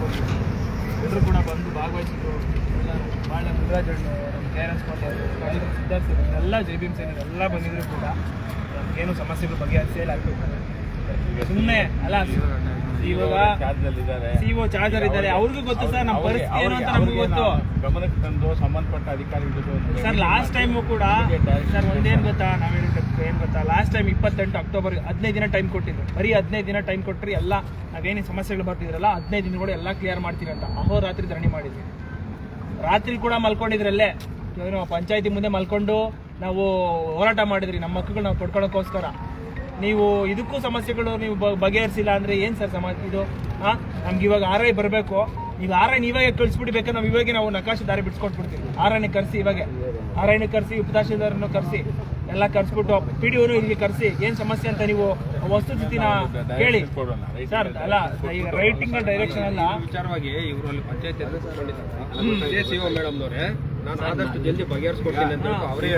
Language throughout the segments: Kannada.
ಬಂದ್ವಿ ಎಲ್ಲರೂ ಕೂಡ ಬಂದು ಭಾಗವಹಿಸಿದ್ರು. ಎಲ್ಲ ಭಾಳ ಮುದ್ರಾಜ್ ನಮ್ಮ K R S Patil Siddhartha ಎಲ್ಲ ಜೆ ಬಿ ಎಂ ಸೇನೆ ಎಲ್ಲ ಬಂದಿದ್ರು ಕೂಡ. ನಮಗೇನು ಸಮಸ್ಯೆಗಳು ಬಗೆಹರಿಸೇ ಆಗ್ಬೇಕು. ಸುಮ್ಮನೆ ಅಲ್ಲ ಇವಾಗ ಚಾರ್ಜಲ್ಲಿದ್ದಾರೆ ಸಿ ಚಾರ್ಜರ್ ಇದ್ದಾರೆ. ಅವ್ರಿಗೂ ಗೊತ್ತು ಸರ್ ನಮ್ಮ ಪರಿಸ್ಥಿತಿ ಏನು ಅಂತ ನಮಗೂ ಗೊತ್ತು. ಗಮನಕ್ಕೆ ತಂದು ಸಂಬಂಧಪಟ್ಟ ಅಧಿಕಾರಿಗಳು ಸರ್ ಲಾಸ್ಟ್ ಟೈಮು ಕೂಡ ಸರ್ ಒಂದೇನು ಗೊತ್ತಾ? ನಾವು ಹೇಳಿದ್ದಕ್ಕೆ ಏನು ಗೊತ್ತಾ? ಲಾಸ್ಟ್ ಟೈಮ್ ಇಪ್ಪತ್ತೆಂಟು ಅಕ್ಟೋಬರ್ ಹದಿನೈದು ದಿನ ಟೈಮ್ ಕೊಟ್ಟಿದ್ರು. ಬರೀ ಹದಿನೈದು ದಿನ ಟೈಮ್ ಕೊಟ್ಟರೆ ಎಲ್ಲ ನಾವೇನೇ ಸಮಸ್ಯೆಗಳು ಬರ್ತಿದ್ರಲ್ಲ ಹದಿನೈದು ದಿನಗಳು ಎಲ್ಲ ಕ್ಲಿಯರ್ ಮಾಡ್ತೀವಿ ಅಂತ ಅಹೋರಾತ್ರಿ ಧರಣಿ ಮಾಡಿದ್ವಿ. ರಾತ್ರಿ ಕೂಡ ಮಲ್ಕೊಂಡಿದ್ರಲ್ಲೇ. ಏನು ಪಂಚಾಯತಿ ಮುಂದೆ ಮಲ್ಕೊಂಡು ನಾವು ಹೋರಾಟ ಮಾಡಿದ್ರಿ. ನಮ್ಮ ಮಕ್ಕಳು ನಾವು ಕೊಡ್ಕೊಳ್ಳೋಕ್ಕೋಸ್ಕರ ನೀವು ಇದಕ್ಕೂ ಸಮಸ್ಯೆಗಳು ನೀವು ಬಗೆಹರಿಸಿಲ್ಲ ಅಂದ್ರೆ ಏನ್ ಸರ್ ಸಮಸ್ಯೆ ಇದು? ಹಾ ನಮ್ಗೆ ಇವಾಗ ಆರ್ ಐ ಬರಬೇಕು. ಈಗ ಆರ್ ಐ ನೀವಾಗ ಕಳಿಸ್ಬಿಡಿ ಬೇಕಾದ್ರೆ ನಾವು ಇವಾಗ ನಾವು ನಕಾಶೆ ದಾರಿ ಬಿಡ್ಸ್ಕೊಟ್ಬಿಡ್ತೀವಿ. ಆರ್ ಐನ ಕರೆಸಿ ಇವಾಗ. ಆರ್ ಐನ ಕರೆಸಿ ಉಪತಹಶೀಲ್ದಾರನ್ನು ಕರೆಸಿ. ಎಲ್ಲ ಕರ್ಸ್ಬಿಟ್ಟು ಪಿ ಡಿ ಇಲ್ಲಿ ಕರೆಸಿ. ಏನ್ ಸಮಸ್ಯೆ ಅಂತ ನೀವು ವಸ್ತುಸ್ಥಿತಿನ ಕೇಳಿ. ಸರ್ ಅಲ್ಲ ಈಗ ರೈಟಿಂಗ್ ಡೈರೆಕ್ಷನ್ ಅಲ್ಲ. ವಿಚಾರವಾಗಿ ಇವರು ಅಲ್ಲಿ ಪಂಚಾಯತ್ ಮೇಡಮ್ ನಾನು ಆದಷ್ಟು ಜಲ್ದಿ ಬಗೆಹರಿಸ್ಕೊಡ್ತೀನಿ ಅಂತ ಅವರೇ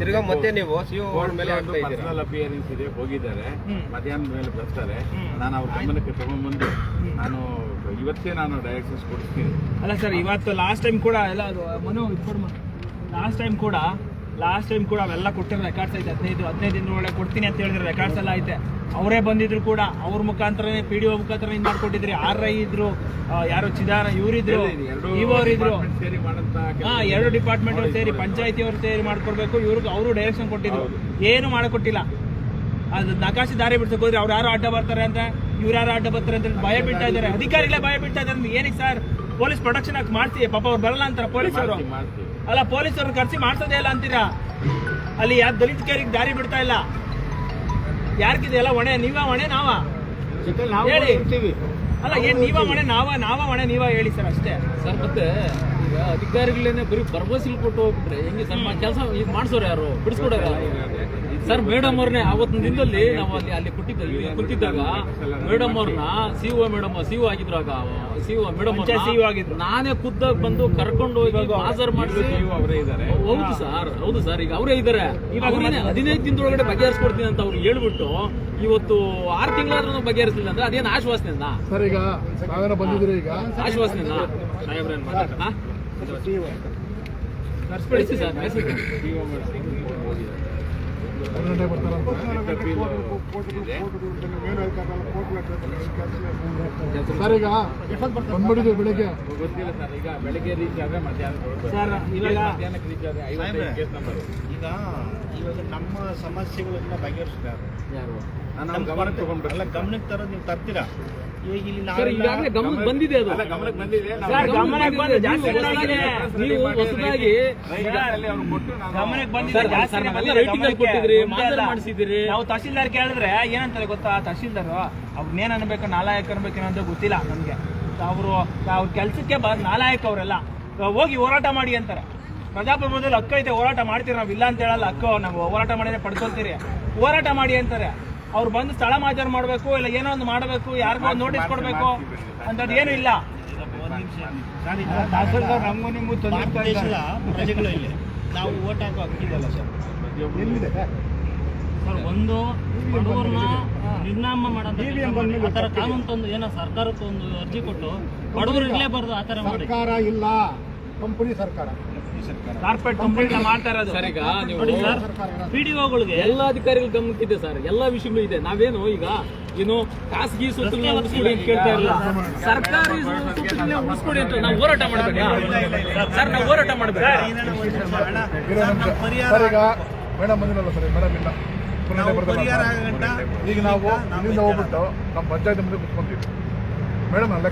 ತಿರ್ಗಾ ಮತ್ತೆ ನೀವು ಸಿಒ ಮೇಲೆ ಪರ್ಸನಲ್ ಅಪಿಯರೆನ್ಸ್ ಇದೆ ಹೋಗಿದ್ದಾರೆ. ಮಧ್ಯಾಹ್ನ ಮೇಲೆ ಬರ್ತಾರೆ. ನಾನು ಅವ್ರ ಗಮನಕ್ಕೆ ತಗೊಂಡ್ಬಂದು ನಾನು ಇವತ್ತೇ ನಾನು ಡೈರೆಕ್ಷನ್ಸ್ ಕೊಡ್ತೀನಿ ಅಲ್ಲ ಸರ್ ಇವತ್ತು ಲಾಸ್ಟ್ ಟೈಮ್ ಕೂಡ ಎಲ್ಲ ಮನು ಲಾಸ್ಟ್ ಟೈಮ್ ಕೂಡ ಲಾಸ್ಟ್ ಟೈಮ್ ಕೂಡ ಅವೆಲ್ಲ ಕೊಟ್ಟಿರೋ ರೆಕಾರ್ಡ್ಸ್ ಐತೆ ಹದಿನೈದು ಹದಿನೈದು ದಿನ ಒಳಗೆ ಕೊಡ್ತೀನಿ ಅಂತ ಹೇಳಿದ್ರೆ ರೆಕಾರ್ಡ್ಸ್ ಎಲ್ಲ ಐತೆ. ಅವರೇ ಬಂದಿದ್ರು ಕೂಡ ಅವ್ರ ಮುಖಾಂತರನೇ ಪಿ ಡಿ ಒ ಮುಖಾಂತರ ಇದು ಮಾಡ್ಕೊಟ್ಟಿದ್ರಿ. ಆರ್ ಐ ಇದ್ರು ಯಾರು ಚಿದಾರ ಇವರಿದ್ರು ಇವರಿದ್ರು ಹಾ ಎರಡು ಡಿಪಾರ್ಟ್ಮೆಂಟ್ ಅವ್ರು ಸೇರಿ ಪಂಚಾಯತಿ ಅವರು ಸೇರಿ ಮಾಡ್ಕೊಡ್ಬೇಕು. ಇವ್ರಿಗೆ ಅವರು ಡೈರೆಕ್ಷನ್ ಕೊಟ್ಟಿದ್ರು. ಏನು ಮಾಡಿಕೊಟ್ಟಿಲ್ಲ. ಅದು ನಕಾಶಿ ದಾರಿ ಬಿಡ್ಸಕ್ ಹೋದ್ರೆ ಅವ್ರು ಯಾರು ಅಡ್ಡ ಬರ್ತಾರೆ ಅಂತ ಇವ್ರು ಯಾರು ಅಡ್ಡ ಬರ್ತಾರೆ ಅಂತ ಭಯ ಬಿಡ್ತಾ ಇದ್ದಾರೆ. ಅಧಿಕಾರಿಗಳೇ ಭಯ ಬಿಡ್ತಾ ಇದ್ದಾರೆ. ಏನಕ್ಕೆ ಸರ್? ಪೊಲೀಸ್ ಪ್ರೊಡಕ್ಷನ್ ಹಾಕಿ ಮಾಡ್ತೀವಿ ಪಾಪ ಅವ್ರು ಬರಲ್ಲ ಅಂತಾರೆ ಪೊಲೀಸ್ ಅವರು ಮಾಡ್ತೀವಿ, ಮಾಡ್ತೀವಿ. ಅಲ್ಲ ಪೊಲೀಸರು ಖರ್ಚು ಮಾಡ್ಸೋದೇ ಇಲ್ಲ ಅಂತೀರಾ? ಅಲ್ಲಿ ಯಾರು ದಲಿತರಿಗೆ ದಾರಿ ಬಿಡ್ತಾ ಇಲ್ಲ? ಯಾರ್ಗಿದೆ? ಎಲ್ಲ ಹೊಣೆ ನೀವ ಹೊಣೆ ನಾವ? ಹೇಳಿ. ಅಲ್ಲ ಏನ್ ನೀವ ಹೊಣೆ ನಾವ ನಾವ ಹೊಣೆ ನೀವ ಹೇಳಿ ಸರ್ ಅಷ್ಟೇ. ಸರ್ ಮತ್ತೆ ಈಗ ಅಧಿಕಾರಿಗಳೇನೆ ಬರೀ ಭರವಸೆ ಕೊಟ್ಟು ಹೋಗ್ಬಿಟ್ರೆ ಹೆಂಗೆ ಸರ್? ಕೆಲಸ ಈಗ ಮಾಡಿಸೋರು ಯಾರು? ಬಿಡಿಸ್ಕೊಡೋರು ಸರ್ ಮೇಡಮ್ ಅವ್ರನ್ನೇ ಅವತ್ತಿನ ದಿನದಲ್ಲಿ ನಾವು ಅಲ್ಲಿ ಅಲ್ಲಿ ಕುಟ್ಟಿದ್ದಲ್ಲಿ ಕುಂತಿದ್ದಾಗ ಮೇಡಮ್ ಅವ್ರನ್ನ C O madam C O ಆಗಿದ್ರು ಆಗ ಸಿ ಒ ಮೇಡಮ್ ಸಿ ಆಗಿದ್ರು. ನಾನೇ ಖುದ್ದಾಗ ಬಂದು ಕರ್ಕೊಂಡು ಹೋಗಿ ಹಾಜರ್ ಮಾಡಿಸಿ ನೀವು ಅವರೇ ಇದ್ದಾರೆ. ಹೌದು ಸರ್ ಹೌದು ಸರ್ ಈಗ ಅವರೇ ಇದ್ದಾರೆ. ಹದಿನೈದು ದಿನದೊಳಗಡೆ ಬಗೆಹರಿಸ್ಕೊಡ್ತೀನಿ ಅಂತ ಅವ್ರು ಹೇಳ್ಬಿಟ್ಟು ಇವತ್ತು ಆರು ತಿಂಗಳಾದ್ರೂ ಬಗೆಹರಿಸಲಿಲ್ಲ ಅಂದ್ರೆ ಅದೇನು ಆಶ್ವಾಸನೆ ಸರ್ ಈಗ ನಾವೇನೋ ಬಂದಿದ್ದೀರಿ ಈಗ? ಕಳ್ಸಿ ಸರ್ ಗಂಟೆ ಬರ್ತಾರಂತ? ಸರ್ ಈಗ ಬಂದ್ಬಿಟ್ಟಿದ್ದೀವಿ ಬೆಳಿಗ್ಗೆ. ಗೊತ್ತಿಲ್ಲ ಸರ್ ಈಗ ಬೆಳಗ್ಗೆ ರೀಚ್ ಆದ್ರೆ ಮಧ್ಯಾಹ್ನ ಇವಾಗ ಮಧ್ಯಾಹ್ನಕ್ಕೆ ರೀಚ್ ಆದ್ರೆ ಐವತ್ತೈದು ಕೇಸ್ ನಂಬರ್ ಈಗ ಇವಾಗ ನಮ್ಮ ಸಮಸ್ಯೆಗಳನ್ನ ಬಗೆಹರಿಸಿದ್ದಾರೆ. ಯಾರು? ನಾನು ಗಮನಕ್ಕೆ ಗಮನಕ್ಕೆ ತರೋದು ನೀವು ತರ್ತೀರಾ? ಈಗ ಇಲ್ಲಿ ಸರ್ ಈಗಾಗಲೇ ಗಮನಕ್ಕೆ ಬಂದಿದೆ ಅದು. ಅಲ್ಲ ಗಮನಕ್ಕೆ ಬಂದಿದೆ. ಸರ್, ಗಮನಕ್ಕೆ ಬಂದು ಜಾಸ್ತಿ ನೀವು ಹೊಸದಾಗಿ ರೈತರಲ್ಲಿ ಕೊಟ್ಟು ನಾನು ಗಮನಕ್ಕೆ ಬಂದಿದೆ. ಜಾಸ್ತಿ ರೈಟಿಂಗ್. ಕೊಟ್ಟಿದ್ರಿ, ನಾವು ತಹಶೀಲ್ದಾರ್ ಕೇಳಿದ್ರೆ ಏನಂತಾರೆ ಗೊತ್ತಾ? ತಹಶೀಲ್ದಾರ್ ಅವ್ರನ್ನೇನ್ ಅನ್ಬೇಕು ನಾಲಾಯಕ ಅನ್ಬೇಕೇನೋ ಅಂತ ಗೊತ್ತಿಲ್ಲ ನಮ್ಗೆ. ಅವರು ಅವ್ರ ಕೆಲ್ಸಕ್ಕೆ ಬ ನಾಲಾಯಕ ಅವರೆಲ್ಲ. ಹೋಗಿ ಹೋರಾಟ ಮಾಡಿ ಅಂತಾರೆ. ಪ್ರಜಾಪ್ರಭುತ್ವದಲ್ಲಿ ಹಕ್ಕೈತೆ ಐತೆ ಹೋರಾಟ ಮಾಡ್ತೀರಿ ನಾವು ಇಲ್ಲ ಅಂತ ಹೇಳಲ್ಲ ಹಕ್ಕು ನಾವು ಹೋರಾಟ ಮಾಡಿದ್ರೆ ಪಡ್ಕೊಳ್ತೀರಿ. ಹೋರಾಟ ಮಾಡಿ ಅಂತಾರೆ. ಅವ್ರು ಬಂದು ಸ್ಥಳ ಮಾಚಾರ ಮಾಡಬೇಕು ಇಲ್ಲ ಏನೋ ಒಂದು ಮಾಡಬೇಕು ಯಾರಿಗೋ ಒಂದು ನೋಟಿಸ್ ಕೊಡಬೇಕು ಅಂತ ಏನು ಇಲ್ಲ. ನಮಗೂ ನಿಮಗೂ ಪ್ರಜೆಗಳು ಇಲ್ಲಿ. ನಾವು ಓಟ್ ಹಾಕೋ ಹಕ್ಕಿದಲ್ಲ ಸರ್. ಸರ್ ಒಂದು ಬಡವರನ್ನ ನಿರ್ನಾಮ ಮಾಡೋದು ಆ ಥರ ಕಾನೂನು ತಂದು ಏನೋ ಸರ್ಕಾರಕ್ಕೆ ಒಂದು ಅರ್ಜಿ ಕೊಟ್ಟು ಬಡವರು ಇರಲೇಬಾರ್ದು ಆ ಥರ ಮಾಡಿ ಸರ್ಕಾರ ಇಲ್ಲ. ಕಂಪನಿ ಸರ್ಕಾರ. ಕಾರ್ಪೊರೇಟ್ ಕಂಪನಿ ಮಾಡ್ತಾ ಇರೋದು. ಸರ್ ಈಗ ನೀವು ನೋಡಿ ಸರ್ ಪಿ ಡಿ ಒಗಳಿಗೆ ಎಲ್ಲ ಅಧಿಕಾರಿಗಳ ಗಮನಕ್ಕಿದೆ ಸರ್. ಎಲ್ಲ ವಿಷಯಗಳು ಇದೆ ನಾವೇನು ಈಗ ಏನು ಖಾಸಗಿ ಸ್ವತ್ತುಗಳನ್ನ ಉಳಿಸ್ಕೊಡಿ ಅಂತ ಕೇಳ್ತಾ ಇಲ್ಲ ಸರ್ಕಾರಿ ಸ್ವತ್ತುಗಳನ್ನ ಉಳಿಸ್ಕೊಡಿ ಅಂತ ನಾವು ಹೋರಾಟ ಮಾಡ್ಬೇಕಾ? ಸರ್ ನಾವು ಹೋರಾಟ ಈಗ ಮೇಡಮ್ ಬಂದಿರಲ್ಲ ಸರ್ ಮೇಡಮ್ ಇಲ್ಲ? ಈಗ ನಾವು ಇಲ್ಲಿಂದ ಹೋಗ್ಬಿಟ್ಟು ನಮ್ಮ ಪಂಚಾಯತ್ ಮುಂದೆ ಕುತ್ಕೊಂತೀವಿ. ಮೇಡಮ್ ಅಲ್ಲೇ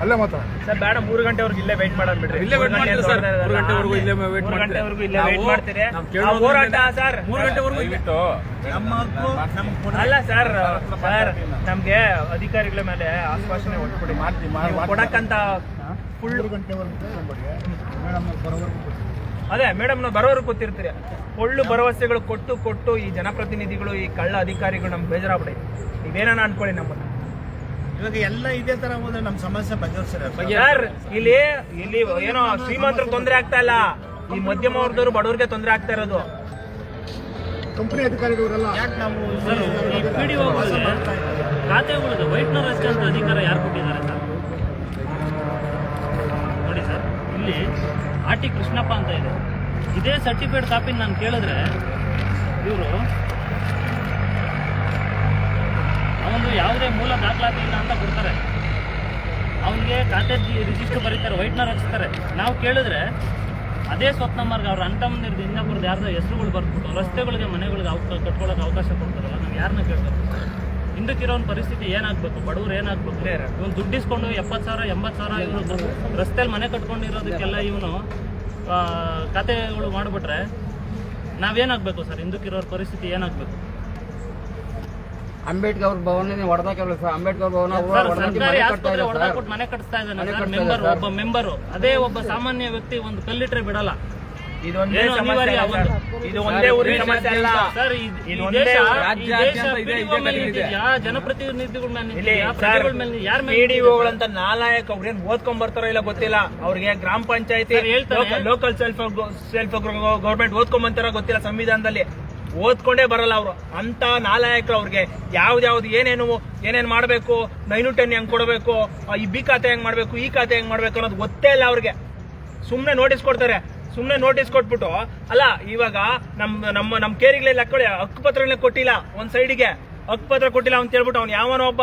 ಅಲ್ಲೇ ಮಾತ್ರ. ಸರ್ ಬೇಡ ಮೂರು ಗಂಟೆವರೆಗೂ ಇಲ್ಲೇ ವೆಯ್ಟ್ ಮಾಡೋಣ ಬಿಡ್ರಿ. ಇಲ್ಲೇ ವೇಟ್ ಮಾಡ್ತೀರಿ ಸರ್. ಮೂರು ಗಂಟೆವರೆಗೂ ಇಲ್ಲೇ ಮಾಡ್ತೀರಿ. ಗಂಟೆವರೆಗೂ ಇಲ್ಲೇ ನಾವು- ಮಾಡ್ತೀರಿ? ನಾವು ಹೋರಾಟ ಸರ್. ಮೂರು ಗಂಟೆವರೆಗೂ ದಯವಿಟ್ಟು ನಮ್ಮ ಅಲ್ಲ ಸರ್ ಸರ್ ನಮ್ಗೆ ಅಧಿಕಾರಿಗಳ ಮೇಲೆ ಆಶ್ವಾಸನೆ ಕೊಟ್ಬಿಡಿ ಮಾಡ್ತೀವಿ, ಕೊಡಕ್ಕಂತ ಫುಲ್ ಗಂಟೆವರೆಗೂ ಮೇಡಮ್ ಬರೋವರೆಗೂ ಅದೇ ಮೇಡಮ್ ನಾವು ಬರೋರು ಗೊತ್ತಿರ್ತೀರಿ ಒಳ್ಳು ಭರವಸೆಗಳು ಕೊಟ್ಟು ಕೊಟ್ಟು ಈ ಜನಪ್ರತಿನಿಧಿಗಳು ಈ ಕಳ್ಳ ಅಧಿಕಾರಿಗಳು ನಮ್ಗೆ ಬೇಜಾರಾಗ್ಬಿಡಿ ನೀವೇನ ಅನ್ಕೊಳ್ಳಿ ನಮ್ಮನ್ನ. ಇವಾಗ ಎಲ್ಲ ಇದೇ ತರ ಹೋದ್ರೆ ನಮ್ಮ ಸಮಸ್ಯೆ ಬಗೆಹರಿಸ್ತಾರೆ ಸರ್ ಇಲ್ಲಿ ಇಲ್ಲಿ ಏನೋ ಶ್ರೀಮಂತರ ತೊಂದರೆ ಆಗ್ತಾ ಇಲ್ಲ. ಈ ಮಧ್ಯಮ ವರ್ಗದವರು ಬಡವರಿಗೆ ತೊಂದರೆ ಆಗ್ತಾ ಇರೋದು. ಕಂಪನಿ ಅಧಿಕಾರಿಗಳವರೆಲ್ಲ ಯಾಕೆ ನಾವು ಈ ಪಿ ಡಿ ಒಗಳಿಗೆ ಖಾತೆಗಳಿಗೆ ವೈಟ್ನರ್ ಅಷ್ಟಂತ ಅಧಿಕಾರ ಯಾರು ಕೊಟ್ಟಿದ್ದಾರೆ ಸರ್? ನೋಡಿ ಸರ್ ಇಲ್ಲಿ ಆರ್ ಟಿ ಕೃಷ್ಣಪ್ಪ ಅಂತ ಇದೆ. ಇದೇ ಸರ್ಟಿಫಿಕೇಟ್ ಕಾಪಿ ನಾನು ಕೇಳಿದ್ರೆ ಇವರು ಅವನು ಯಾವುದೇ ಮೂಲ ದಾಖಲಾತಿ ಇಲ್ಲ ಅಂತ ಕೊಡ್ತಾರೆ. ಅವನಿಗೆ ಖಾತೆ ರಿಜಿಸ್ಟರ್ ಬರೀತಾರೆ ವೈಟ್ನರ್ ಹಚ್ತಾರೆ ನಾವು ಕೇಳಿದ್ರೆ ಅದೇ ಸ್ವಪ್ನಮ್ಮರ್ಗೆ ಅವ್ರ ಅಂತಮ್ಮನಿರ್ದು ಇನ್ನೊಬ್ಬರದ್ದು ಯಾರ್ದೋ ಹೆಸರುಗಳು ಬರ್ಬಿಟ್ಟು ರಸ್ತೆಗಳಿಗೆ ಮನೆಗಳಿಗೆ ಅವಕಾಶ ಕಟ್ಕೊಳ್ಳೋಕೆ ಅವಕಾಶ ಕೊಡ್ತಾರಲ್ಲ ನಾವು ಯಾರನ್ನ ಕೇಳ್ಬೇಕು ಒಂದು ಪರಿಸ್ಥಿತಿ ಏನಾಗಬೇಕು? ಬಡವರು ಏನಾಗಬೇಕು? ಇವನು ದುಡ್ಡಿಸ್ಕೊಂಡು ಎಪ್ಪತ್ತು ಸಾವಿರ, ಎಂಬತ್ತು ಸಾವಿರ ಇವನು ರಸ್ತೆಯಲ್ಲಿ ಮನೆ ಕಟ್ಕೊಂಡಿರೋದಕ್ಕೆಲ್ಲ ಇವನು ಕತೆಗಳು ಮಾಡಿಬಿಟ್ರೆ ನಾವೇನಾಗಬೇಕು ಸರ್? ಹಿಂದಕ್ಕಿರೋ ಪರಿಸ್ಥಿತಿ ಏನಾಗಬೇಕು? ಅಂಬೇಡ್ಕರ್ ಅವ್ರ ಭವನ ಹೊಡೆದಾಕಲ್ಲ ಸರ್ ಅಂಬೇಡ್ಕರ್ ಭವನ ಸರ್ಕಾರಿ ಮನೆ ಆಸ್ಪತ್ರೆ ಕಟ್ಟಿಸ್ತಾ ಇದ್ದಾನೆ ಸರ್ ಮೆಂಬರ್ ಒಬ್ಬ ಮೆಂಬರು. ಅದೇ ಒಬ್ಬ ಸಾಮಾನ್ಯ ವ್ಯಕ್ತಿ ಒಂದು ಕಲ್ಲಿಟ್ರೆ ಬಿಡಲ್ಲ. ಇದೊಂದೇ ಏನು ಸಮಸ್ಯೆ ಅಲ್ಲ ಇದು ಒಂದೇ ಊರಿನ ಅಲ್ಲ. ಸರ್ ಮೇಲೆ ಜನಪ್ರತಿನಿಧಿಗಳ ಯಾರ ಮೇಲೆ ಪಿಡಿಒಗಳಂತ ನಾಲಾಯಕ ಅವ್ರೇನ್ ಓದ್ಕೊಂಡ್ ಬರ್ತಾರೋ ಇಲ್ಲ ಗೊತ್ತಿಲ್ಲ. ಅವ್ರಿಗೆ ಗ್ರಾಮ ಪಂಚಾಯತಿ ಲೋಕಲ್ ಸೆಲ್ಫ್ ಸೆಲ್ಫ್ ಗೌರ್ಮೆಂಟ್ ಓದ್ಕೊಂಡ್ ಬಂತಾರೋ ಗೊತ್ತಿಲ್ಲ ಸಂವಿಧಾನದಲ್ಲಿ. ಓದ್ಕೊಂಡೇ ಬರಲ್ಲ ಅವರು. ಅಂತ ನಾಲಾಯಕರು ಅವ್ರಿಗೆ ಯಾವ್ದ್ಯಾವ್ದು ಏನೇನು, ಏನೇನ್ ಮಾಡಬೇಕು ನೈನು ಟೆನ್ ಹೆಂಗ್ ಕೊಡಬೇಕು ಈ ಬಿ ಖಾತೆ ಹೆಂಗ್ ಮಾಡಬೇಕು, ಈ ಖಾತೆ ಹೆಂಗ್ ಮಾಡ್ಬೇಕು ಅನ್ನೋದು ಗೊತ್ತೇ ಇಲ್ಲ ಅವ್ರಿಗೆ. ಸುಮ್ಮನೆ ನೋಟಿಸ್ ಕೊಡ್ತಾರೆ. ಸುಮ್ಮನೆ ನೋಟಿಸ್ ಕೊಟ್ಬಿಟ್ಟು, ಅಲ್ಲ, ಇವಾಗ ನಮ್ಮ ನಮ್ಮ ನಮ್ಮ ಕೇರಿಗಳಲ್ಲಿ ಹಾಕೊಳ್ಳಿ ಹಕ್ಕುಪತ್ರಗಳನ್ನ ಕೊಟ್ಟಿಲ್ಲ ಒಂದು ಸೈಡಿಗೆ ಹಕ್ಕುಪತ್ರ ಕೊಟ್ಟಿಲ್ಲ ಅಂತ ಹೇಳ್ಬಿಟ್ಟು ಅವ್ನು ಯಾವನೋ ಒಬ್ಬ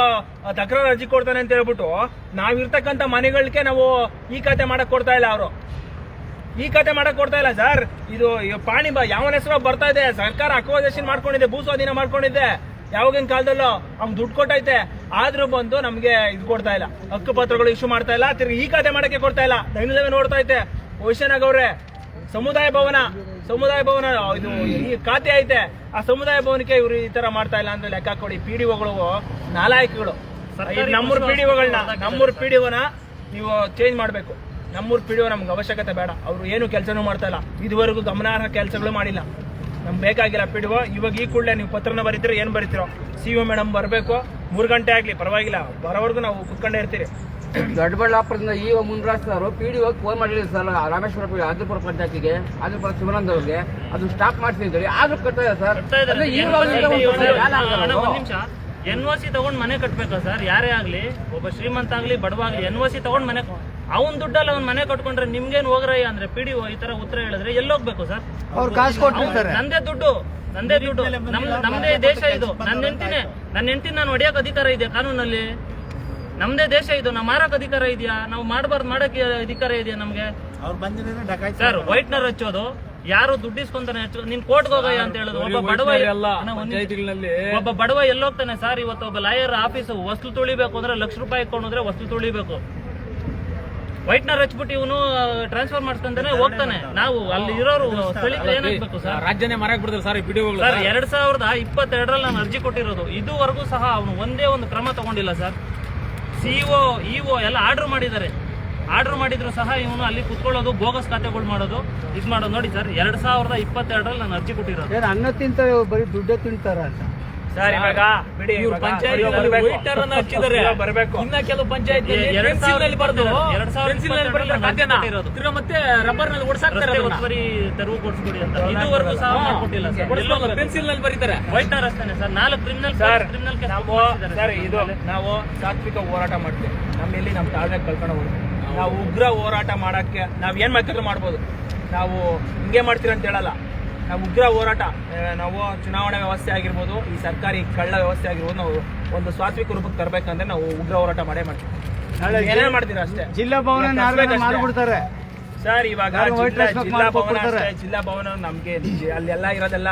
ತಕರಾರು ಅರ್ಜಿ ಕೊಡ್ತಾನೆ ಅಂತ ಹೇಳ್ಬಿಟ್ಟು ನಾವಿರ್ತಕ್ಕಂಥ ಮನೆಗಳಿಗೆ ನಾವು ಈ ಖಾತೆ ಮಾಡಕ್ ಕೊಡ್ತಾ ಇಲ್ಲ ಅವರು. ಈ ಕತೆ ಮಾಡಕ್ ಕೊಡ್ತಾ ಇಲ್ಲ ಸರ್ ಇದು ಪಾಣಿ ಯಾವನ ಹೆಸರು ಬರ್ತಾ ಇದೆ. ಸರ್ಕಾರ ಅಕ್ವಾಜೇಷನ್ ಮಾಡ್ಕೊಂಡಿದೆ ಭೂ ಸ್ವಾಧೀನ ಮಾಡ್ಕೊಂಡಿದ್ದೆ ಯಾವಾಗಿನ ಕಾಲದಲ್ಲೂ ಅವ್ನ್ ದುಡ್ಡು ಕೊಟ್ಟೈತೆ. ಆದ್ರೂ ಬಂದು ನಮ್ಗೆ ಇದು ಕೊಡ್ತಾ ಇಲ್ಲ. ಹಕ್ಕು ಪತ್ರಗಳು ಇಶ್ಯೂ ಮಾಡ್ತಾ ಇಲ್ಲ. ತಿರ್ಗಿ ಈ ಕತೆ ಮಾಡಕ್ಕೆ ಕೊಡ್ತಾ ಇಲ್ಲ. ದೈನದವೇ ನೋಡ್ತಾ ಐತೆ. ಅವ್ರೆ ಸಮುದಾಯ ಭವನ ಸಮುದಾಯ ಭವನ ಇದು ಈ ಖಾತೆ ಐತೆ. ಆ ಸಮುದಾಯ ಭವನಕ್ಕೆ ಇವ್ರು ಈ ತರ ಮಾಡ್ತಾ ಇಲ್ಲ ಅಂದ್ರೆ ಲೆಕ್ಕ ಕೊಡಿ. ಪಿ ಡಿ ನಾಲಾಯಕಗಳು. ಸರ್ಕಾರಿ ನಮ್ಮೂರ್ ಪಿ ಡಿ ಒಗಳನ್ನ ನಮ್ಮೂರ್ ಪಿ ಡಿ ನೀವು ಚೇಂಜ್ ಮಾಡಬೇಕು. ನಮ್ಮೂರ್ ಪಿಡಿಯೋ ಡಿ ನಮ್ಗೆ ಅವಶ್ಯಕತೆ ಬೇಡ. ಅವರು ಏನು ಕೆಲಸನೂ ಮಾಡ್ತಾ ಇಲ್ಲ ಇದುವರೆಗೂ ಗಮನಾರ್ಹ ಕೆಲಸಗಳು ಮಾಡಿಲ್ಲ. ನಮ್ಗೆ ಬೇಕಾಗಿಲ್ಲ ಪಿ ಡಿ ಇವಾಗ ಈ ಕೂಡಲೇ ನೀವು ಪತ್ರನ ಬರೀತೀರೋ ಏನು ಬರೀತಿರೋ ಸಿ ಒ ಮೇಡಮ್ ಬರಬೇಕು. ಮೂರು ಗಂಟೆ ಆಗಲಿ ಪರವಾಗಿಲ್ಲ. ಬರೋವರೆಗೂ ನಾವು ಕುತ್ಕೊಂಡೇ ಇರ್ತೀರಿ ದೊಡ್ಡಬಳ್ಳಾಪುರದಿಂದ ಈ ಮುನ್ರಾಜ್ ಸರ್ ಪಿ ಡಿ ಹೋಗಿ ಫೋನ್ ಮಾಡಿದ್ರು ಸರ್ ರಾಮೇಶ್ವರ ಆದ್ರಪುರ ಆದಿಪುರ ಪಂಚಾಯತಿಗೆ ಆದಿಪುರ ಶಿವಾನಂದ ಅವ್ರಿಗೆ ಅದು ಸ್ಟಾಪ್ ಮಾಡಿಸಿದ್ರಿ ಆದ್ರೂ ಕಟ್ತಾ ಇದೆ ಸರ್? ಎನ್ ಒ ಸಿ ತಗೊಂಡು ಮನೆ ಕಟ್ಬೇಕಾ ಸರ್? ಯಾರೇ ಆಗ್ಲಿ ಒಬ್ಬ ಶ್ರೀಮಂತ ಆಗ್ಲಿ ಬಡವ ಆಗ್ಲಿ ಎನ್ ಒ ಸಿ ತಗೊಂಡ್ ಮನೆ ಅವನ್ ದುಡ್ಡಲ್ಲಿ ಅವ್ನ ಮನೆ ಕಟ್ಕೊಂಡ್ರೆ ನಿಮ್ಗೇನ್ ಹೋಗ್ರಯ್ಯ ಅಂದ್ರೆ ಪಿ ಡಿ ಈ ತರ ಉತ್ತರ ಹೇಳಿದ್ರೆ ಎಲ್ಲೋಗ್ಬೇಕು ಸರ್? ಅವ್ರು ಕಾಸು ಕೊಟ್ಟಿರ್ತಾರೆ. ನಂದೇ ದುಡ್ಡು ನಂದೇ ದುಡ್ಡು. ನಮ್ ನಮ್ದೇ ದೇಶ ಇದು. ನನ್ನ ಹೆಂಡತಿನೇ ನನ್ನ ಹೆಂಡತಿನ ನಾನು ಹೊಡಿಯಕ್ ಅಧಿಕಾರ ಇದೆ ಕಾನೂನಲ್ಲಿ? ನಮ್ದೇ ದೇಶ ಇದು. ನಾವು ಮಾರಕ್ ಅಧಿಕಾರ ಇದೆಯಾ? ನಾವು ಮಾಡಬಾರ್ದು ಮಾಡಕ್ಕೆ ಅಧಿಕಾರ ಇದೆಯಾ ನಮ್ಗೆ? ಅವ್ರು ಬಂದಿರೋದು ಡಕಾಯ್ತು ಸರ್ ವೈಟ್ನರ್ ಹಚ್ಚೋದು. ಯಾರು ದುಡ್ಡಿಸ್ಕೊಂತಾನೆ ಹಚ್ಚೋ ನೀನ್ ಕೋರ್ಟ್ಗೆ ಹೋಗಯ್ಯ ಅಂತ ಹೇಳುದು. ಒಬ್ಬ ಬಡವ ಒಬ್ಬ ಬಡವ ಎಲ್ಲೋಗ್ತಾನೆ ಸರ್ ಇವತ್ತು ಒಬ್ಬ ಲಾಯರ್ ಆಫೀಸ್ ವಸ್ತು ತುಳಿಬೇಕು ಅಂದ್ರೆ ಲಕ್ಷ ರೂಪಾಯಿ ಇಟ್ಕೊಂಡ್ರೆ ವಸ್ತು ತುಳಿಬೇಕು. ವೈಟ್ನರ್ ಹಚ್ಬಿಟ್ಟು ಇವನು ಟ್ರಾನ್ಸ್ಫರ್ ಮಾಡ್ಕೊಂತಾನೆ ಹೋಗ್ತಾನೆ. ನಾವು ಅಲ್ಲಿ ಇರೋರು ಏನಾಗ್ಬೇಕು ಸರ್? ರಾಜ್ಯನೇ ಮರಕ್ ಬಿಡ್ತಾರೆ ಸರ್ ಈ ಪಿಡಿಒಗಳು ಸರ್ ಎರಡ್ ಸಾವಿರದ ಇಪ್ಪತ್ತೆರಡರಲ್ಲಿ ನಾನು ಅರ್ಜಿ ಕೊಟ್ಟಿರೋದು. ಇದುವರೆಗೂ ಸಹ ಅವನು ಒಂದೇ ಒಂದು ಕ್ರಮ ತಗೊಂಡಿಲ್ಲ ಸರ್. ಸಿಇಒ ಇಒ ಎಲ್ಲ ಆರ್ಡರ್ ಮಾಡಿದ್ದಾರೆ. ಆರ್ಡರ್ ಮಾಡಿದ್ರು ಸಹ ಇವನು ಅಲ್ಲಿ ಕುತ್ಕೊಳ್ಳೋದು ಬೋಗಸ್ ಖಾತೆಗಳು ಮಾಡೋದು ಇದು ಮಾಡೋದು. ನೋಡಿ ಸರ್ ಎರಡ್ ಸಾವಿರದ ಇಪ್ಪತ್ತೆರಡರಲ್ಲಿ ನಾನು ಅರ್ಜಿ ಕೊಟ್ಟಿರೋದು. ಏನು ಅನ್ನ ತಿಂತ ಬರೀ ದುಡ್ಡೇ ತಿಂತಾರ ಅಂತ? ಸರ್ ಇವಾಗ ಬಿಡಿ ಇವ್ರು ಪಂಚಾಯತ್ ವೈಟರ್ ಅನ್ನ ಹಚ್ಚಿದ್ದಾರೆ. ಬರಬೇಕು. ಇನ್ನ ಕೆಲವು ಪಂಚಾಯತ್ ಎರಡ್ ಸಾವಿರದ ಬರೆದು ಎರಡ್ ಇಪ್ಪತ್ತೆರಡರಲ್ಲಿ ಖಾತೆನ ಮತ್ತೆ ರಬ್ಬರ್ನಲ್ಲಿ ಓಡಿಸಾಕ್ತಾರೆ. ಒತ್ತುವರಿ ತೆರವು ಕೊಡಿಸ್ಕೊಡಿ ಅಂತ. ಇದುವರೆಗೂ ಸಹ ಮಾಡ್ಕೊಟ್ಟಿಲ್ಲ ಸರ್. ಪೆನ್ಸಿಲ್ನಲ್ಲಿ ಬರೀತಾರೆ. ವೈಟರ್ ಅಷ್ಟೇ ಸರ್. ನಾಲ್ಕು ಕ್ರಿಮಿನಲ್ ಸರ್ ಕ್ರಿಮಿನಲ್ ನಾವು ಸರ್. ಇದು ನಾವು ಸಾತ್ವಿಕ ಹೋರಾಟ ಮಾಡ್ತೀವಿ. ನಮ್ಮಲ್ಲಿ ನಮ್ಮ ತಾಳ್ಮೆ ಕಲ್ಕೊಂಡು ಹೋಗ್ತೀವಿ. ನಾವು ಉಗ್ರ ಹೋರಾಟ ಮಾಡಕ್ಕೆ ನಾವ್ ಏನ್ ಬೇಕಾದ್ರೂ ಮಾಡ್ಬೋದು? ನಾವು ಹಿಂಗೆ ಮಾಡ್ತೀವಿ ಅಂತ ಹೇಳಲ್ಲ. ಉಗ್ರ ಹೋರಾಟ ನಾವು ಚುನಾವಣಾ ವ್ಯವಸ್ಥೆ ಆಗಿರ್ಬೋದು ಈ ಸರ್ಕಾರಿ ಕಳ್ಳ ವ್ಯವಸ್ಥೆ ಆಗಿರ್ಬೋದು ನಾವು ಒಂದು ಸ್ವಾತ್ವಿಕ ರೂಪಕ್ಕೆ ತರಬೇಕಂದ್ರೆ ನಾವು ಉಗ್ರ ಹೋರಾಟ ಮಾಡೇ ಮಾಡ್ತೀವಿ. ಏನೇ ಮಾಡ್ತೀರಾ ಅಷ್ಟೇ? ಜಿಲ್ಲಾ ಭವನ ಸರ್ ಇವಾಗ ಜಿಲ್ಲಾ ಭವನ. ಜಿಲ್ಲಾ ಭವನ ನಮ್ಗೆ ಅಲ್ಲೆಲ್ಲ ಇರೋದೆಲ್ಲ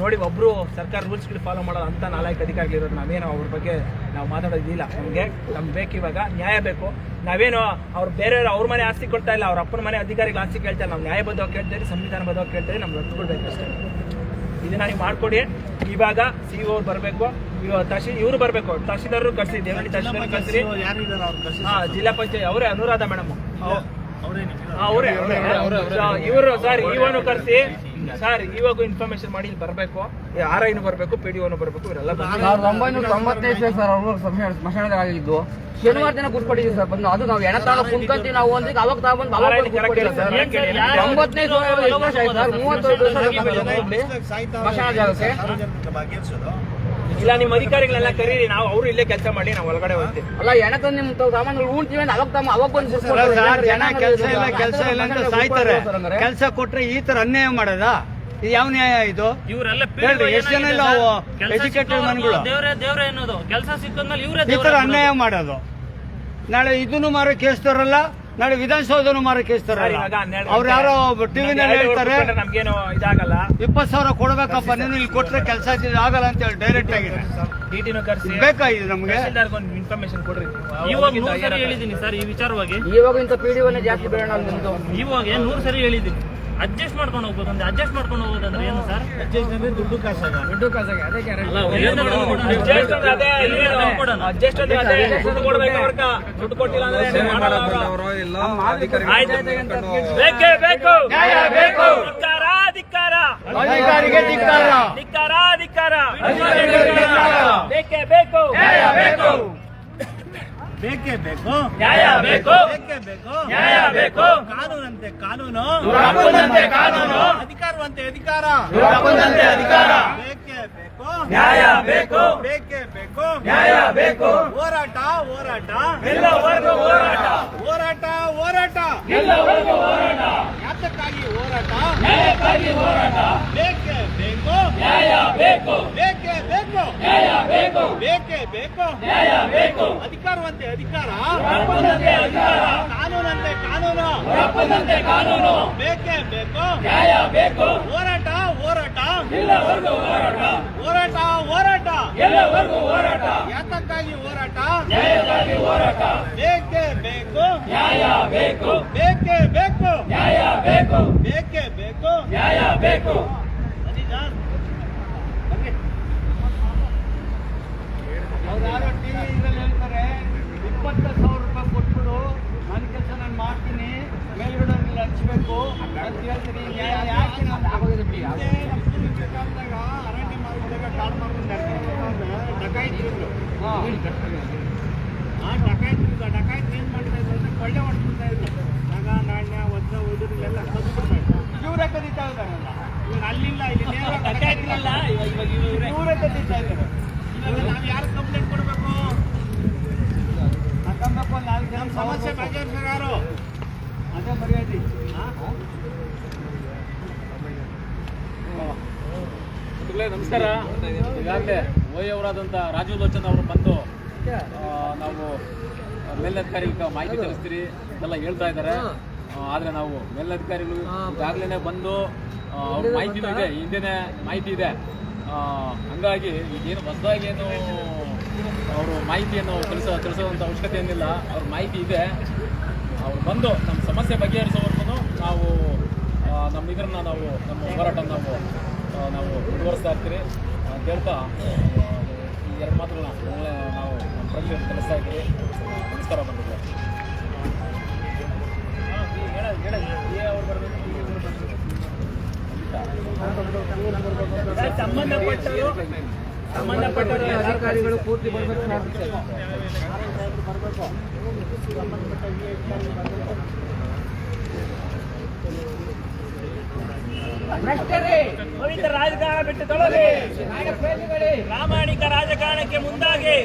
ನೋಡಿ ಒಬ್ರು ಸರ್ಕಾರ ರೂಲ್ಸ್ಗಳು ಫಾಲೋ ಮಾಡೋದು ಅಂತ ನಾಲ್ಕು ಅಧಿಕಾರಿಗಳಿರೋದು ನಾವೇನು ಅವ್ರ ಬಗ್ಗೆ ನಾವು ಮಾತಾಡೋದಿಲ್ಲ. ನಮಗೆ ನಮ್ಗೆ ಬೇಕು ಇವಾಗ ನ್ಯಾಯ ಬೇಕು. ನಾವೇನು ಅವ್ರು ಬೇರೆಯವ್ರು ಅವ್ರ ಮನೆ ಆಸ್ತಿ ಕೊಡ್ತಾ ಇಲ್ಲ ಅವ್ರ ಅಪ್ಪನ ಮನೆ ಅಧಿಕಾರಿಗಳ ಆಸ್ತಿ ಕೇಳ್ತಾ ಇಲ್ಲ ನಾವು ನ್ಯಾಯಬದ್ಧವಾಗಿ ಕೇಳ್ತೀವಿ ಸಂವಿಧಾನ ಬದ್ಧವಾಗಿ ಕೇಳ್ತೀವಿ ನಮ್ಗೆ ಹತ್ಕೊಳ್ಬೇಕು ಅಷ್ಟೇ. ಇದನ್ನ ನೀವು ಮಾಡ್ಕೊಡಿ. ಇವಾಗ ಸಿ ಅವ್ರು ಬರಬೇಕು ಇವಾಗ ತಹಶೀಲ್ ಇವರು ಬರಬೇಕು. ತಹಶೀಲ್ದಾರರು ಕಳಿಸಿ ದೇವಳ್ಳಿ ತಹಶೀಲ್ದಾರ್ ಕಳಿಸಿ ಕರ್ಸಿ. ಹಾ ಜಿಲ್ಲಾ ಪಂಚಾಯತ್ ಅವರೇ ಅನುರಾಧ ಮೇಡಮ್. ಅವರೇ ಇವರು ಸರ್ ಇವನು ಕರ್ಸಿ. ಸರ್ ಇವಾಗ ಇನ್ಫಾರ್ಮೇಶನ್ ಮಾಡಿ ಇಲ್ಲಿ ಬರಬೇಕು. ಆರ್ ಐನು ಬರಬೇಕು ಪಿ ಡಿ ಬರಬೇಕು ಇವರೆಲ್ಲ. ಸಾವಿರದ ಒಂಬೈನೂರ ತೊಂಬತ್ತೈದು ಸರ್ ಅವರು ಸ್ಮಶಾನದಾಗಿದ್ದು ಶನಿವಾರ ದಿನ ಕೂತ್ಕೊಂಡಿದ್ದೀವಿ ಸರ್ ಬಂದು. ಅದು ನಾವು ಎಣ ತಗೊಂಡು ಕುಂತ್ಕೊಂತೀವಿ ನಾವು ಒಂದಿಗೆ ಅವಾಗ ತಗೊಂಡು ಅವಾಗ ಸರ್ ಎಷ್ಟು ವರ್ಷ ಆಯ್ತು ಸರ್ ಮೂವತ್ತೈದು ವರ್ಷ ಸರ್. ಸ್ಮಶಾನ ಜಾಗಕ್ಕೆ ಇಲ್ಲ ನಿಮ್ಮ ಅಧಿಕಾರಿಗಳೆಲ್ಲ ಕರೀರಿ. ನಾವು ಅವರು ಇಲ್ಲೇ ಕೆಲಸ ಮಾಡಿ ನಾವು ಒಳಗಡೆ ಹೋಗ್ತೀವಿ. ಅಲ್ಲ ಎಣ ತಂದು ನಿಮ್ ಸಾಮಾನು ಸಾಮಾನುಗಳು ಉಣ್ತೀವಿ ಅವಾಗ ತಮ್ಮ ಅವಾಗ ಬಂದು ಜನ ಕೆಲಸ ಇಲ್ಲ ಕೆಲಸ ಇಲ್ಲ ಅಂತ ಸಾಯ್ತಾರೆ. ಕೆಲಸ ಕೊಟ್ರೆ ಈ ತರ ಅನ್ಯಾಯ ಮಾಡೋದ? ಇದು ಯಾವ ನ್ಯಾಯ ಇದು? ಇವರೆಲ್ಲ ಎಷ್ಟು ಎಷ್ಟ್ ಜನ ಇಲ್ಲ ಎಜುಕೇಟೆಡ್ ಮನ್ಗಳು? ದೇವ್ರೆ ದೇವ್ರೆ ಅನ್ನೋದು. ಕೆಲಸ ಸಿಕ್ಕದ್ಮೇಲೆ ಇವರೇ ಈ ತರ ಅನ್ಯಾಯ ಮಾಡೋದು. ನಾಳೆ ಇದನ್ನು ಮಾರೋ ಕೇಸ್ ತರಲ್ಲ ನಾಳೆ ವಿಧಾನಸೌಧನು ಮಾರೋ ಕೇಸ್ ತರಲ್ಲ ಇವಾಗ ಹನ್ನೆರಡು ಅವ್ರು ಯಾರೋ ಟಿವಿನಲ್ಲಿ ಹೇಳ್ತಾರೆ. ನಮ್ಗೇನು ಇದಾಗಲ್ಲ. ಇಪ್ಪತ್ತು ಸಾವಿರ ಕೊಡ್ಬೇಕಪ್ಪ ನೀನು ಇಲ್ಲಿ ಕೊಟ್ರೆ ಕೆಲಸ ಆಗಲ್ಲ ಅಂತ ಹೇಳಿ ಡೈರೆಕ್ಟ್ ಆಗಿದೆ. ಡಿಟಿನೂ ಕರ್ಸಿ. ಬೇಕಾ ಇದು ನಮ್ಗೆ ಒಂದು ಇನ್ಫಾರ್ಮೇಶನ್ ಕೊಡ್ರಿ ಇವಾಗ ನೂರು ಸರಿ ಹೇಳಿದ್ದೀನಿ ಸರ್ ಈ ವಿಚಾರವಾಗಿ. ಇವಾಗ ಇಂಥ ಪಿ ಡಿ ಜಾಸ್ತಿ ಬೇಡ ಇವಾಗ ನೂರು ಸರಿ ಹೇಳಿದ್ದೀನಿ. ಅಡ್ಜಸ್ಟ್ ಮಾಡ್ಕೊಂಡು ಹೋಗ್ಬೇಕು ಅಂದ್ರೆ ಅಡ್ಜಸ್ಟ್ ಮಾಡ್ಕೊಂಡು ಹೋಗೋದಂದ್ರೆ ಏನು ಸರ್ ದುಡ್ಡು ಕಾಸಾಗ ದುಡ್ಡು ಖಾಸಗಿ ಅದೇ? Adjust ಅಂದ್ರೆ ಅದೇ? ಅಂದ್ರೆ ದುಡ್ಡು ಕೊಡ್ಬೇಕು ಅವ್ರ್ಗ. ದುಡ್ಡು ಕೊಟ್ಟಿಲ್ಲ ಅಂದ್ರೆ ಮಾಡಲ್ಲ ಅವ್ರು. ಆಯ್ತು. ಬೇಕೇ ಬೇಕು ನ್ಯಾಯ ಬೇಕು. ಧಿಕ್ಕಾರ ಧಿಕ್ಕಾರ ಅಧಿಕಾರಿಗೆ ಧಿಕ್ಕಾರ ಧಿಕ್ಕಾರ ಧಿಕ್ಕಾರ ಅಧಿಕಾರಿಗೆ ಧಿಕ್ಕಾರ. ಬೇಕೇ ಬೇಕು ನ್ಯಾಯ ಬೇಕು ಬೇಕೇ ಬೇಕು? ನ್ಯಾಯ ಬೇಕು. ಬೇಕೇ ಬೇಕು? ನ್ಯಾಯ ಬೇಕು. ಕಾನೂನಂತೆ ಕಾನೂನು. ಕಾನೂನಂತೆ ಕಾನೂನು. ಅಧಿಕಾರವಂತೆ ಅಧಿಕಾರ. ಯುವರಾಪನಂತೆ ಅಧಿಕಾರ. ಬೇಕೇ ಬೇಕು? ನ್ಯಾಯ ಬೇಕು. ಬೇಕೇ ಬೇಕು? ನ್ಯಾಯ ಬೇಕು. ಹೋರಾಟ ಹೋರಾಟ. ಎಲ್ಲವರೆಗೂ ಹೋರಾಟ. ಹೋರಾಟ ಹೋರಾಟ. ಎಲ್ಲವರೆಗೂ ಹೋರಾಟ. ಯಾತಕ್ಕಾಗಿ ಹೋರಾಟ? ನ್ಯಾಯಕ್ಕಾಗಿ ಹೋರಾಟ ಬೇಕೇ ಬೇಕು ನ್ಯಾಯ ಬೇಕು ಬೇಕೇ ಬೇಕು ನ್ಯಾಯ ಬೇಕು ಬೇಕೇ ಬೇಕು ನ್ಯಾಯ ಬೇಕು. ಅಧಿಕಾರವಂತೆ ಅಧಿಕಾರ. ಕಾನೂನಂತೆ ಕಾನೂನು. ಯುವರಾಪನಂತೆ ಕಾನೂನು. ಬೇಕೇ ಬೇಕು. ನ್ಯಾಯ ಬೇಕು. ಹೋರಾಟ ಹೋರಾಟ. ಎಲ್ಲವರೆಗೂ ಹೋರಾಟ. ಹೋರಾಟ ಹೋರಾಟ. ಎಲ್ಲವರೆಗೂ ಹೋರಾಟ. ಯಾತಕ್ಕಾಗಿ ಹೋರಾಟ? ನ್ಯಾಯಕ್ಕಾಗಿ ಹೋರಾಟ. ಬೇಕೇ ಬೇಕು. ನ್ಯಾಯ ಬೇಕು. ಬೇಕೇ ಬೇಕು. ನ್ಯಾಯ ಬೇಕು. ಬೇಕೇ ಬೇಕು. ನ್ಯಾಯ ಬೇಕು ಅಜಿಜಾನ್ ಬನ್ನಿ ಅವ್ರು ಯಾರೋ ಟಿವಿ ಇದ್ರಲ್ಲಿ ಹೇಳ್ತಾರೆ ಇಪ್ಪತ್ತು ಸಾವಿರ ರೂಪಾಯಿ ಕೊಟ್ಬಿಡು. ನನ್ನ ಕೆಲಸ ನಾನು ಮಾಡ್ತೀನಿ. ಮೇಲ್ಗಡೆ ಹಚ್ಬೇಕು. ಅಂತ ಹೇಳ್ತೀನಿ ಯಾಕೆ ನಾನು ಆಗೋದಿರಲಿ ಕಾಲದಾಗ ಅರಣ್ಯ ಕಾಡು ಮಾಡ್ಕೊಂಡು ಡಕಾಯಿತಿದ್ರು ಹಾ. ಆ ಡಕಾಯಿತಿದ್ರು ಆ ಡಕಾಯಿತಿ ಏನ್ ಮಾಡ್ತಾ ಇದ್ರು ಅಂದ್ರೆ ಕೊಳ್ಳೆ ಇದ್ರು. ನಗ ನಾಣ್ಯ ವಜ್ರ ಇದ್ರು. ಇವರೇ ಕದೀತಾ ಇದ್ದಾರಲ್ಲ ಇವಾಗ ಅಲ್ಲಿಲ್ಲ ಇಲ್ಲಿ ಡಕಾಯಿತಿರಲ್ಲ ಇವರೇ ಕದೀತಾ ಇದ್ದಾರೆ. ಇವಾಗ ನಾವು ಯಾರು ಕಂಪ್ಲೇಂಟ್ ಕೊಡಬೇಕು ಹಾಕಬೇಕು ನಾಲ್ಕು ಜನ ನಮ್ಮ ಸಮಸ್ಯೆ ಬಗೆಹರಿಸಿದಾರು ಅದೇ ಮರ್ಯಾದೆ. ನಮಸ್ಕಾರ. ಈಗಾಗಲೇ ಓಯವರಾದಂಥ ರಾಜೀವ್ ಲೋಚನ್ ಅವರು ಬಂದು ನಾವು ಮೇಲಧಿಕಾರಿಗಳಿಗೆ ಮಾಹಿತಿ ತಿಳಿಸ್ತೀರಿ ಎಲ್ಲ ಹೇಳ್ತಾ ಇದ್ದಾರೆ. ಆದರೆ ನಾವು ಮೇಲಧಿಕಾರಿಗಳು ಈಗಾಗಲೇ ಬಂದು ಅವ್ರ ಮಾಹಿತಿನೂ ಇದೆ ಹಿಂದೆನೇ ಮಾಹಿತಿ ಇದೆ. ಹಂಗಾಗಿ ಈಗೇನು ಹೊಸದಾಗಿ ಏನು ಅವರು ಮಾಹಿತಿಯನ್ನು ತಿಳಿಸೋ ತಿಳಿಸೋದಂಥ ಅವಶ್ಯಕತೆ ಏನಿಲ್ಲ ಅವ್ರ ಮಾಹಿತಿ ಇದೆ. ಅವ್ರು ಬಂದು ನಮ್ಮ ಸಮಸ್ಯೆ ಬಗೆಹರಿಸೋವರೆಗೂ ನಾವು ನಮ್ಮ ಇದನ್ನು ನಾವು, ನಮ್ಮ ಹೋರಾಟ ನಾವು ನಾವು ಮುಂದುವರಿಸ್ತಾ ಇರ್ತೀರಿ. ಅಂತ ಹೇಳ್ತಾ ಈ ಎರಡು ಮಾತುಗಳನ್ನ ನಾವು ನಮ್ಮ ಪ್ರಜೆಯನ್ನು ತಿಳಿಸ್ತಾ ಇದ್ದೀವಿ ನಮಸ್ಕಾರ ಬಂದಿದ್ದೆ ಸಂಬಂಧಪಟ್ಟರು ಸಂಬಂಧಪಟ್ಟರು ಅಧಿಕಾರಿಗಳು ಪೂರ್ತಿ ಬರಬೇಕು ಭ್ರಷ್ಟರೇ ಪವಿತ್ರ ರಾಜಕಾರಣ ಬಿಟ್ಟು ತೊಳಗೆ ಪ್ರಾಮಾಣಿಕ ರಾಜಕಾರಣಕ್ಕೆ ಮುಂದಾಗಿ.